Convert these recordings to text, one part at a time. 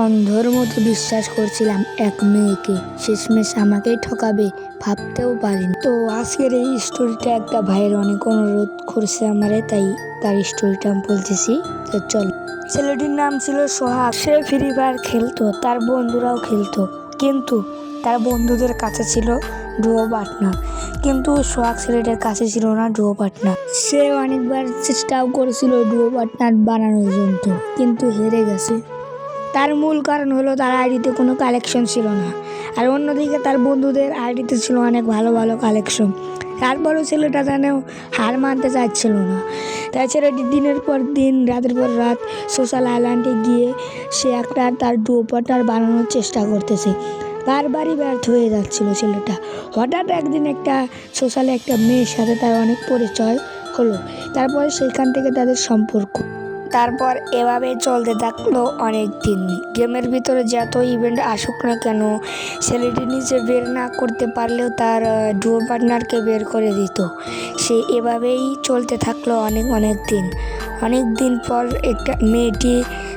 অন্ধর মতো বিশ্বাস করছিলাম এক মেয়েকে। শেষমেশ আমাকেই ঠকাবে, ভাবতেও পারিনি। তো আজকের এই স্টোরিটা একটা ভাইয়ের অনেক অনুরোধ করছে আমারে, তাই তার স্টোরিটা আমি বলতেছি। তো চল। ছেলেটির নাম ছিল সোহাগ। সে ফ্রি ফায়ার খেলতো, তার বন্ধুরাও খেলতো। কিন্তু তার বন্ধুদের কাছে ছিল ডুয়ো পার্টনার কিন্তু সোহাগ ছেলেটার কাছে ছিল না ডুয়ো পার্টনার সে অনেকবার চেষ্টাও করেছিল ডুয়ো পার্টনার বানানোর জন্য, কিন্তু হেরে গেছে। তার মূল কারণ হলো তার আইডিতে কোনো কালেকশন ছিল না। আর অন্যদিকে তার বন্ধুদের আইডিতে ছিল অনেক ভালো ভালো কালেকশন তারপরেও ছেলেটা যেন হার মানতে চাচ্ছিল না। তাই ছেলেটি দিনের পর দিন, রাতের পর রাত সোশ্যাল আইল্যান্ডে গিয়ে সে একটা তার ডুয়োপার্টনার বানানোর চেষ্টা করতেছে। বারবারই ব্যর্থ হয়ে যাচ্ছিল ছেলেটা। হঠাৎ একদিন একটা সোশ্যালে একটা মেয়ের সাথে তার অনেক পরিচয় হলো। তারপরে সেখান থেকে তাদের সম্পর্ক। তারপর এভাবে চলতে থাকল অনেক দিন গেমের ভিতরে যত ইভেন্ট আসুক না কেন ছেলেটি নিজে বের না করতে পারলেও তার ডুয়ো পার্টনারকে বের করে দিত। সে এভাবেই চলতে থাকল অনেক অনেক দিন অনেক দিন পর একটা মেয়েটি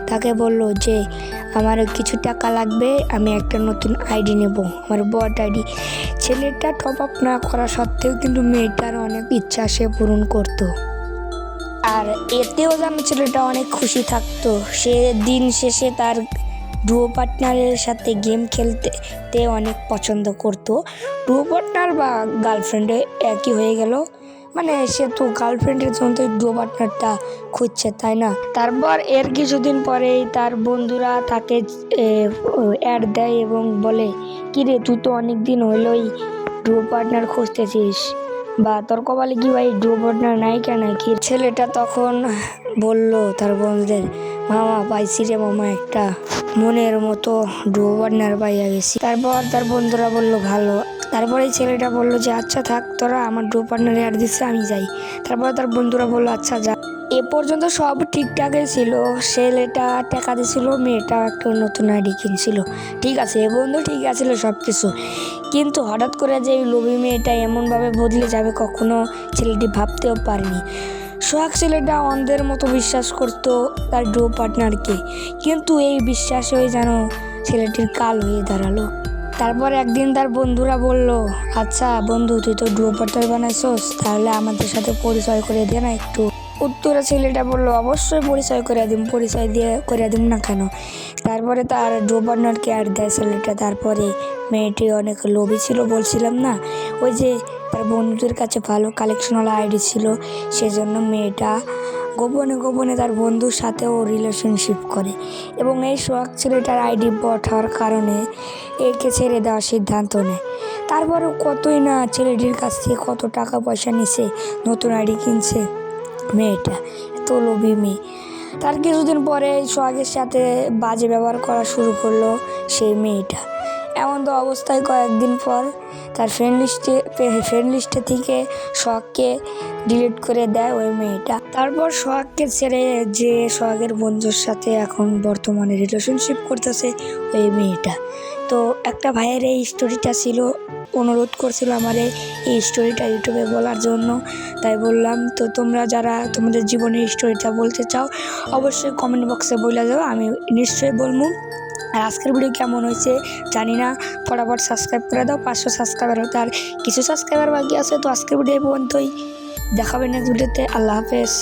তাকে বলল যে, আমার কিছু টাকা লাগবে, আমি একটা নতুন আইডি নেব। আমার বট আইডি ছেলেটা টপ আপ না করা সত্ত্বেও কিন্তু মেয়েটার অনেক ইচ্ছা সে পূরণ করতো। আর এতেও যেন ছেলেটা অনেক খুশি থাকতো। সে দিন শেষে তার ডুয়ো পার্টনারের সাথে গেম খেলতে তে অনেক পছন্দ করতো। ডুয়ো পার্টনার বা গার্লফ্রেন্ডে একই হয়ে গেল। মানে সে তো গার্লফ্রেন্ডের জন্য তো ডুয়ো পার্টনারটা খুঁজছে, তাই না? তারপর এর কিছুদিন পরেই তার বন্ধুরা তাকে অ্যাড দেয় এবং বলে, কিরে, তুই তো অনেক দিন হলোই ডুয়ো পার্টনার খুঁজতেছিস। বা তোর কপালে কি ভাই দুর্ঘটনা নায়িকা নাই কেন? কি ছেলেটা তখন বলল তার বন্ধুদের মামা, পাইছি রে মামা একটা মনের মতো দুর্ঘটনার পাইয়া গেছি। তারপর তার বন্ধুরা বলল, ভালো। তারপরে ছেলেটা বলল যে আচ্ছা থাক, তোরা আমার ডুয়ো পার্টনারে আর দিচ্ছে আমি যাই। তারপর তার বন্ধুরা বলল আচ্ছা যা। এ পর্যন্ত সব ঠিকঠাকই ছিল। ছেলেটা টাকা দিছিল মেয়েটা একটা নতুন আইডি কিনছিল। ঠিক আছে, এ বন্ধু ঠিক আছিল সব কিছু কিন্তু হঠাৎ করে যে এই লোভী মেয়েটা এমনভাবে বদলে যাবে, কখনো ছেলেটি ভাবতেও পারেনি। সোহাগ ছেলেটা অন্ধের মতো বিশ্বাস করতো তার ডো পার্টনারকে কিন্তু এই বিশ্বাসই যেন ছেলেটির কাল হয়ে দাঁড়াল। তারপর একদিন তার বন্ধুরা বলল আচ্ছা বন্ধু, তুই তো ডুয়ো পার্টনার বানাইছোস, তাহলে আমাদের সাথে পরিচয় করে দে না একটু। উত্তরে ছেলেটা বলল, অবশ্যই পরিচয় করে দিম, পরিচয় দিয়ে করে দিম না কেন? তারপরে তার ডো পার্টনারকে আর দেয় ছেলেটা। তারপরে মেয়েটি অনেক লোভী ছিল, বলছিলাম না? ওই যে তার বন্ধুদের কাছে ভালো কালেকশনওয়ালা আইডি ছিল, সেজন্য মেয়েটা গোপনে গোপনে তার বন্ধুর সাথেও রিলেশনশিপ করে। এবং এই সোহাগ ছেলেটার আইডি বট হওয়ার কারণে একে ছেড়ে দেওয়ার সিদ্ধান্ত নেয়। তারপরেও কতই না ছেলেটির কাছ থেকে কত টাকা পয়সা নিছে, নতুন আইডি কিনছে, মেয়েটা, এত লোভী মেয়ে। তার কিছুদিন পরে সোহাগের সাথে বাজে ব্যবহার করা শুরু করল সেই মেয়েটা। এমন তো অবস্থায় কয়েকদিন পর তার ফ্রেন্ড লিস্টে ফ্রেন্ড লিস্টে থেকে শখকে ডিলিট করে দেয় ওই মেয়েটা। তারপর সোহাগকে ছেড়ে যে সোহাগের বন্ধুর সাথে এখন বর্তমানে রিলেশনশিপ করতেছে ওই মেয়েটা। তো একটা ভাইয়ের এই স্টোরিটা ছিল, অনুরোধ করছিল আমার এই স্টোরিটা ইউটিউবে বলার জন্য। তাই বললাম, তো তোমরা যারা তোমাদের জীবনের স্টোরিটা বলতে চাও, অবশ্যই কমেন্ট বক্সে বলে যাও আমি নিশ্চয়ই বলব আর আজকের ভিডিও কেমন হয়েছে জানি না। ফটাফট সাবস্ক্রাইব করে দাও, পাঁচশো সাবস্ক্রাইবার হতে আর কিছু সাবস্ক্রাইবার বাকি আছে, তো আজকের ভিডিও পর্যন্তই। দেখাবেন নেক্সট ভিডিওতে আল্লাহ হাফেজ।